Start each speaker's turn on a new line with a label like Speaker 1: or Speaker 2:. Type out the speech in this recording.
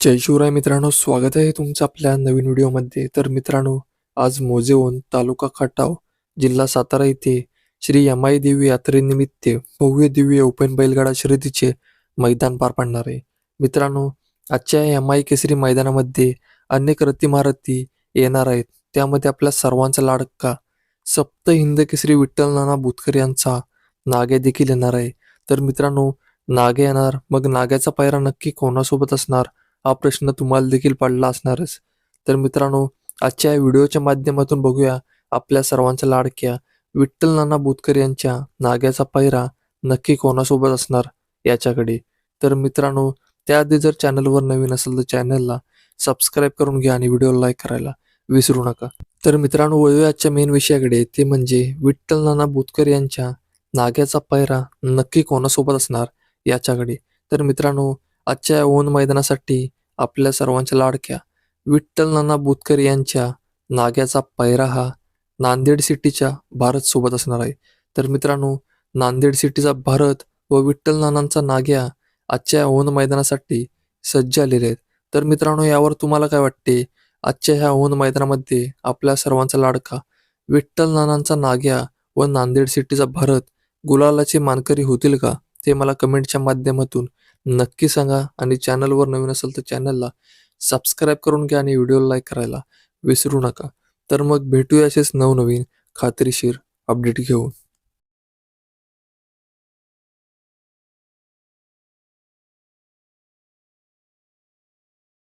Speaker 1: जय शिवराय मित्रांनो स्वागत आहे तुमचं आपल्या नवीन व्हिडिओमध्ये. तर मित्रांनो आज मोजेवन तालुका खटाव जिल्हा सातारा येथे श्री यमाई देवी यात्रेनिमित्त भव्य दिव्य ओपन बैलगाडा शर्यतीचे मैदान पार पडणार आहे. मित्रांनो आजच्या यमाई केसरी मैदानामध्ये अनेक रथीमारती येणार आहेत. त्यामध्ये आपल्या सर्वांचा लाडका सप्त हिंद केसरी विठ्ठल नाना बुतकर यांचा नागे देखील येणार आहे. तर मित्रांनो नागे येणार मग नाग्याचा पायरा नक्की कोणासोबत असणार? हा प्रश्न तुम्हाला देखील पडला असणारच. तर मित्रांनो आजच्या या व्हिडिओच्या माध्यमातून बघूया आपल्या सर्वांच्या लाडक्या विठ्ठल नाना बोतकर यांच्या नाग्याचा पायरा नक्की कोणासोबत असणार याच्याकडे. तर मित्रांनो त्याआधी जर चॅनलवर नवीन असेल तर चॅनलला सबस्क्राईब करून घ्या आणि व्हिडिओ लाईक करायला विसरू नका. तर मित्रांनो वळूया आजच्या मेन विषयाकडे. ते म्हणजे विठ्ठल नाना बोतकर यांच्या नाग्याचा पायरा नक्की कोणासोबत असणार याच्याकडे. तर मित्रांनो आजच्या या ओन मैदानासाठी आपल्या सर्वांच्या लाडक्या विठ्ठल नाना बुतकर यांच्या नाग्याचा पायरा हा नांदेड सिटीच्या भारत सोबत असणार आहे. तर मित्रांनो नांदेड सिटीचा भारत व विठ्ठल नानांचा नाग्या आजच्या या ओन मैदानासाठी सज्ज आलेले आहेत. तर मित्रांनो यावर तुम्हाला काय वाटते? आजच्या ह्या ओन मैदानामध्ये आपल्या सर्वांचा लाडका विठ्ठल नानांचा नाग्या व नांदेड सिटीचा भारत गुलालाचे मानकरी होतील का? ते मला कमेंटच्या माध्यमातून नक्की सांगा. आणि चॅनलवर नवीन असेल तर चॅनलला सबस्क्राईब करून घ्या आणि व्हिडिओ लाईक करायला विसरू नका. तर मग भेटूया असेच नवनवीन खात्रीशीर अपडेट घेऊन.